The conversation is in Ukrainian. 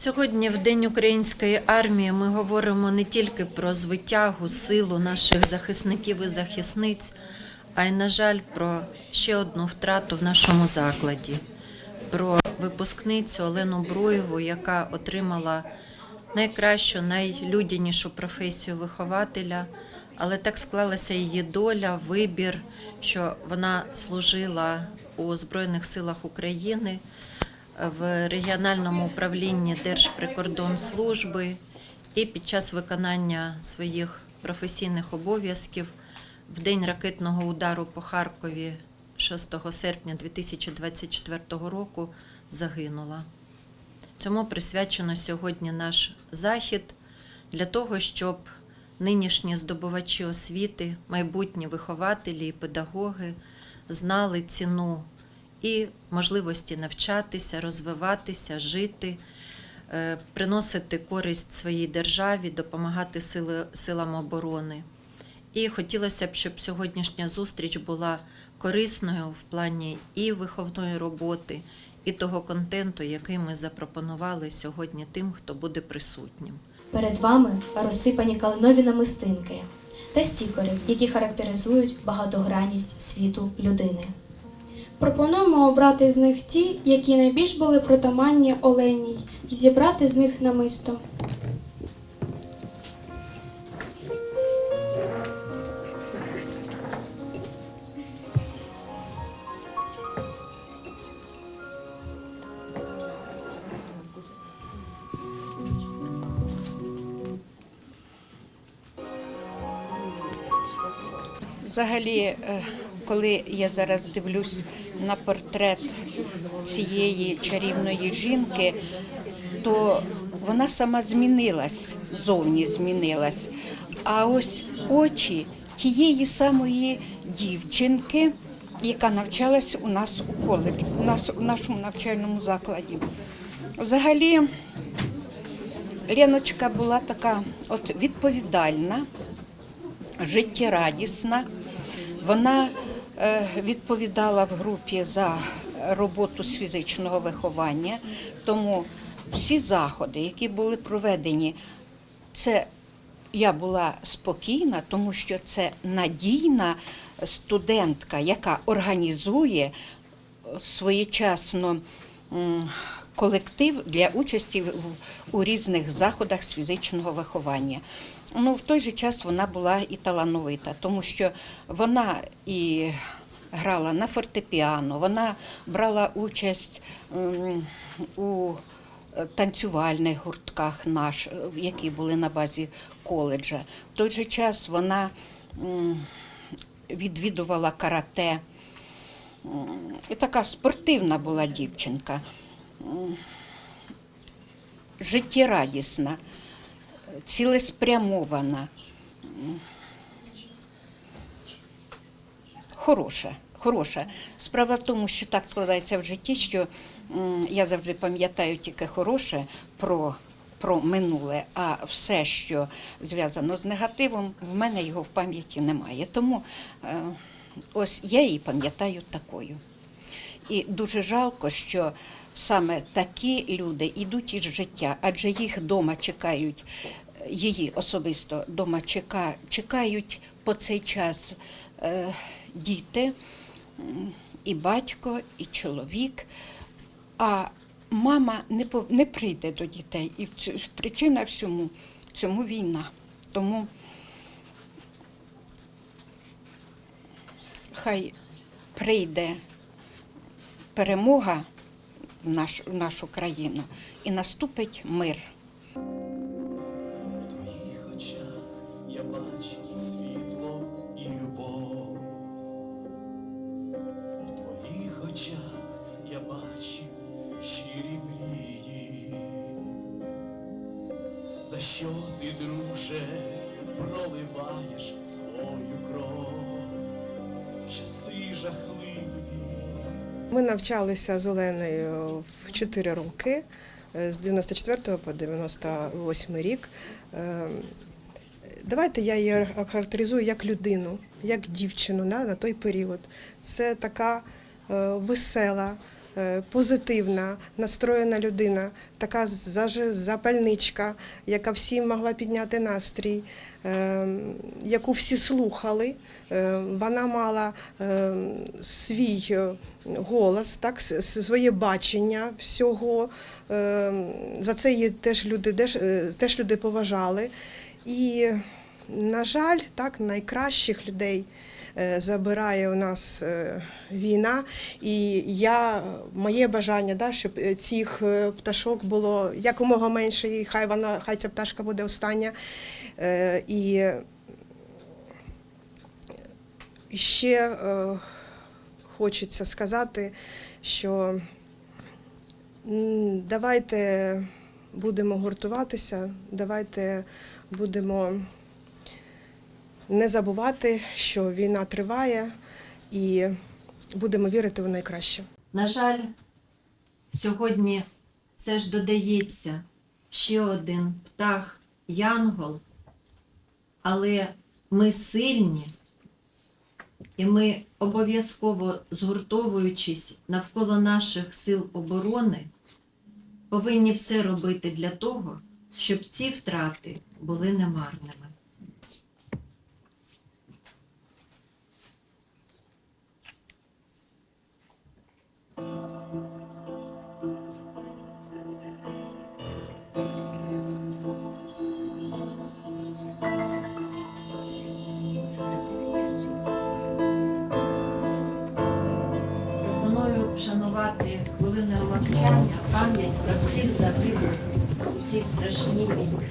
Сьогодні, в День української армії, ми говоримо не тільки про звитягу, силу наших захисників і захисниць, а й, на жаль, про ще одну втрату в нашому закладі, про випускницю Олену Бруєву, яка отримала найкращу, найлюдянішу професію вихователя, але так склалася її доля, вибір, що вона служила у Збройних силах України в регіональному управлінні Держприкордонслужби і під час виконання своїх професійних обов'язків в день ракетного удару по Харкові 6 серпня 2024 року загинула. Цьому присвячено сьогодні наш захід для того, щоб нинішні здобувачі освіти, майбутні вихователі і педагоги знали ціну і можливості навчатися, розвиватися, жити, е, приносити користь своїй державі, допомагати силам оборони. І хотілося б, щоб сьогоднішня зустріч була корисною в плані і виховної роботи, і того контенту, який ми запропонували сьогодні тим, хто буде присутнім. Перед вами розсипані калинові намистинки та стікери, які характеризують багатогранність світу людини. Пропонуємо обрати з них ті, які найбільш були притаманні Оленій, і зібрати з них намисто. Взагалі, е, коли я зараз дивлюсь на портрет цієї чарівної жінки, то вона сама змінилась, зовні змінилась. А ось очі тієї самої дівчинки, яка навчалась у нас у коледжі, у нас у нашому навчальному закладі. Взагалі, Леночка була така от відповідальна життєрадісна. Вона відповідала в групі за роботу з фізичного виховання, тому всі заходи, які були проведені, це я була спокійна, тому що це надійна студентка, яка організує своєчасно колектив для участі в- у різних заходах з фізичного виховання. Ну, в той же час вона була і талановита, тому що вона і грала на фортепіано, вона брала участь у е, танцювальних гуртках наш, е, які були на базі коледжа. В той же час вона відвідувала карате. І така спортивна була дівчинка, життєрадісна, цілеспрямована, хороша. Хороша. Справа в тому, що так складається в житті, що я завжди пам'ятаю тільки хороше про, про минуле, а все, що зв'язано з негативом, в мене його в пам'яті немає. Тому е, ось я її пам'ятаю такою. І дуже жалко, що саме такі люди йдуть із життя, адже їх вдома чекають, її особисто вдома чека, чекають по цей час е, діти, і батько, і чоловік. А мама не, не прийде до дітей. І причина всьому цьому війна. Тому хай прийде перемога наш, нашу країну і наступить мир. В твоїх очах я бачу світло і любов. В твоїх очах я бачу щирі мрії. За що ти, друже, проливаєш свою кров часи жахливі? Ми навчалися з Оленою в 4 роки, е, з 94 по 98 рік. Е, Давайте я її характеризую як людину, як дівчину на той період. Це така е, весела, е, позитивна, настроєна людина, така запальничка, яка всім могла підняти настрій, е, яку всі слухали. Е, Вона мала свій голос, так, своє бачення всього. За це її теж люди, теж, люди поважали. І, на жаль, так, найкращих людей забирає у нас е, війна. І я, моє бажання, да, щоб е, цих е, пташок було якомога менше, і хай вона, хай ця пташка буде остання. Е, І ще е, хочеться сказати, що давайте будемо гуртуватися, давайте будемо не забувати, що війна триває, і будемо вірити в найкраще. На жаль, сьогодні все ж додається ще один птах Янгол, але ми сильні, і ми обов'язково згуртовуючись навколо наших сил оборони, повинні все робити для того, щоб ці втрати були немарними. Пам'ять про всіх загиблих у цій страшній війні.